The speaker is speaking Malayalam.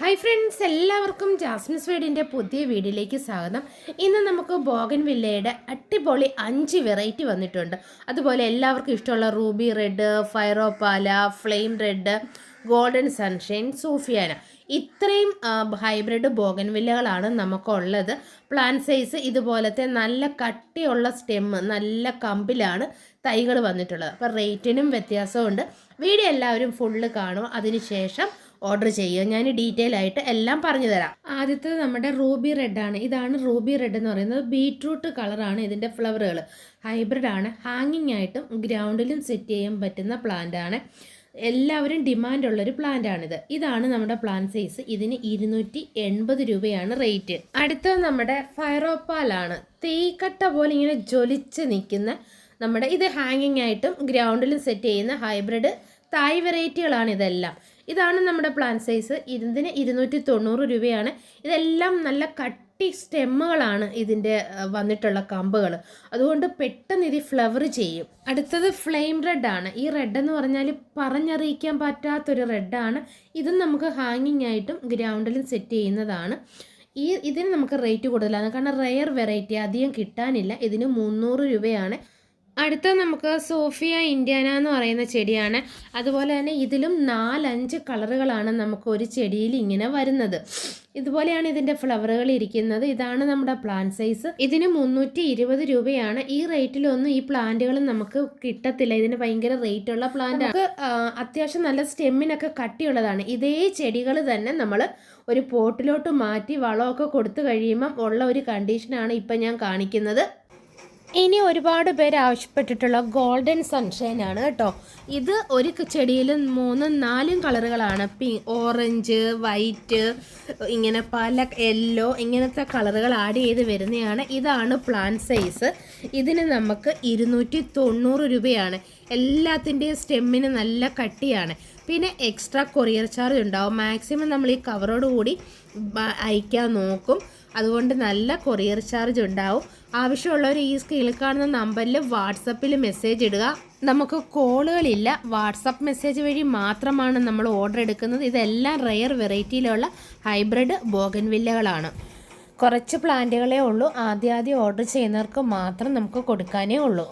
ഹായ് ഫ്രണ്ട്സ് എല്ലാവർക്കും ജാസ്മിൻസ് വീടിന്റെ പുതിയ വീഡിയോയിലേക്ക് സ്വാഗതം. ഇന്ന് നമുക്ക് ബോഗൻ വില്ലയുടെ അടിപൊളി അഞ്ച് വെറൈറ്റി വന്നിട്ടുണ്ട്. അതുപോലെ എല്ലാവർക്കും ഇഷ്ടമുള്ള ruby red fire opal flame red golden sunshine Sufiana. ഇത്രയും ഹൈബ്രിഡ് ബോഗൻ വില്ലകളാണ് നമുക്കുള്ളത്. പ്ലാൻ സൈസ് ഇതുപോലത്തെ നല്ല കട്ടിയുള്ള സ്റ്റെമ്മ് നല്ല കമ്പിലാണ് തൈകൾ വന്നിട്ടുള്ളത്. അപ്പോൾ റേറ്റിനും വ്യത്യാസമുണ്ട്. വീഡിയോ എല്ലാവരും ഫുള്ള് കാണും അതിനുശേഷം ഓർഡർ ചെയ്യുക. ഞാൻ ഡീറ്റെയിൽ ആയിട്ട് എല്ലാം പറഞ്ഞു തരാം. ആദ്യത്തത് നമ്മുടെ റൂബി റെഡ് ആണ്. ഇതാണ് റൂബി റെഡ് എന്ന് പറയുന്നത്. ബീട്രൂട്ട് കളറാണ് ഇതിന്റെ ഫ്ലവറുകൾ ഹൈബ്രിഡ് ആണ്. ഹാങ്ങിങ് ആയിട്ടും ഗ്രൗണ്ടിലും സെറ്റ് ചെയ്യാൻ പറ്റുന്ന പ്ലാന്റ് ആണ്. എല്ലാവരും ഡിമാൻഡ് ഉള്ളൊരു പ്ലാന്റ് ആണിത്. ഇതാണ് നമ്മുടെ പ്ലാൻ സൈസ് ഇതിന് ഇരുന്നൂറ്റി എൺപത് രൂപയാണ് റേറ്റ് അടുത്തത് നമ്മുടെ ഫയറോപ്പാലാണ് തീക്കട്ട പോലെ ഇങ്ങനെ ജ്വലിച്ച് നിൽക്കുന്ന നമ്മുടെ ഇത് ഹാങ്ങിങ് ആയിട്ടും ഗ്രൗണ്ടിലും സെറ്റ് ചെയ്യുന്ന ഹൈബ്രിഡ് തായ് വെറൈറ്റികളാണ് ഇതെല്ലാം. ഇതാണ് നമ്മുടെ പ്ലാൻ സൈസ് ഇതിന് ഇരുന്നൂറ്റി തൊണ്ണൂറ് രൂപയാണ്. ഇതെല്ലാം നല്ല കട്ടി സ്റ്റെമ്മുകളാണ് ഇതിന്റെ വന്നിട്ടുള്ള കമ്പുകൾ. അതുകൊണ്ട് പെട്ടെന്ന് ഇത് ഫ്ലവർ ചെയ്യും. അടുത്തത് ഫ്ലെയിം റെഡ് ആണ്. ഈ റെഡ് എന്ന് പറഞ്ഞാൽ പറഞ്ഞറിയിക്കാൻ പറ്റാത്തൊരു റെഡാണ് ഇതും നമുക്ക് ഹാങ്ങിങ് ആയിട്ടും ഗ്രൗണ്ടിലും സെറ്റ് ചെയ്യുന്നതാണ്. ഈ ഇതിന് നമുക്ക് റേറ്റ് കൂടുതലാണ്. കാരണം റെയർ വെറൈറ്റി അധികം കിട്ടാനില്ല. ഇതിന് മുന്നൂറ് രൂപയാണ്. അടുത്ത നമുക്ക് സോഫിയ ഇന്ത്യാന എന്ന് പറയുന്ന ചെടിയാണ്. അതുപോലെ തന്നെ ഇതിലും നാലഞ്ച് കളറുകളാണ് നമുക്ക് ഒരു ചെടിയിൽ ഇങ്ങനെ വരുന്നത്. ഇതുപോലെയാണ് ഇതിന്റെ ഫ്ലവറുകൾ ഇരിക്കുന്നത്. ഇതാണ് നമ്മുടെ പ്ലാന്റ് സൈസ്. ഇതിന് മുന്നൂറ്റി ഇരുപത് രൂപയാണ്. ഈ റേറ്റിലൊന്നും ഈ പ്ലാന്റുകൾ നമുക്ക് കിട്ടത്തില്ല. ഇതിന് ഭയങ്കര റേറ്റുള്ള പ്ലാന്റ്. ആണ് അത്യാവശ്യം നല്ല സ്റ്റെമ്മിനൊക്കെ കട്ടിയുള്ളതാണ്. ഇതേ ചെടികൾ തന്നെ നമ്മൾ ഒരു പോട്ടിലോട്ട് മാറ്റി വളമൊക്കെ കൊടുത്തു കഴിയുമ്പം ഉള്ള ഒരു കണ്ടീഷനാണ് ഇപ്പം ഞാൻ കാണിക്കുന്നത്. ഇനി ഒരുപാട് പേര് ആവശ്യപ്പെട്ടിട്ടുള്ള ഗോൾഡൻ സൺഷൈൻ ആണ് കേട്ടോ. ഇത് ഒരു ചെടിയിൽ മൂന്നും നാലും കളറുകളാണ്. പി ഓറഞ്ച് വൈറ്റ് ഇങ്ങനെ പല യെല്ലോ ഇങ്ങനത്തെ കളറുകൾ ആഡ് ചെയ്ത് വരുന്നതാണ്. ഇതാണ് പ്ലാൻ സൈസ്. ഇതിന് നമുക്ക് ഇരുന്നൂറ്റി തൊണ്ണൂറ് രൂപയാണ്. എല്ലാത്തിന്റെയും സ്റ്റെമ്മിന് നല്ല കട്ടിയാണ്. പിന്നെ എക്സ്ട്രാ കൊറിയർ ചാർജ് ഉണ്ടാവും. മാക്സിമം നമ്മൾ ഈ കവറോട് കൂടി അയക്കാൻ നോക്കും. അതുകൊണ്ട് നല്ല കൊറിയർ ചാർജ് ഉണ്ടാവും. ആവശ്യമുള്ളവർ ഈ സ്ക്രീനിൽ കാണുന്ന നമ്പറിൽ വാട്സപ്പിൽ മെസ്സേജ് ഇടുക. നമുക്ക് കോളുകളില്ല വാട്സപ്പ് മെസ്സേജ് വഴി മാത്രമാണ് നമ്മൾ ഓർഡർ എടുക്കുന്നത്. ഇതെല്ലാം റെയർ വെറൈറ്റിയിലുള്ള ഹൈബ്രിഡ് ബോഗൻവില്ലകളാണ് കുറച്ച് പ്ലാന്റുകളേ ഉള്ളൂ. ആദ്യം ആദ്യം ഓർഡർ ചെയ്യുന്നവർക്ക് മാത്രം നമുക്ക് കൊടുക്കാനേ ഉള്ളൂ.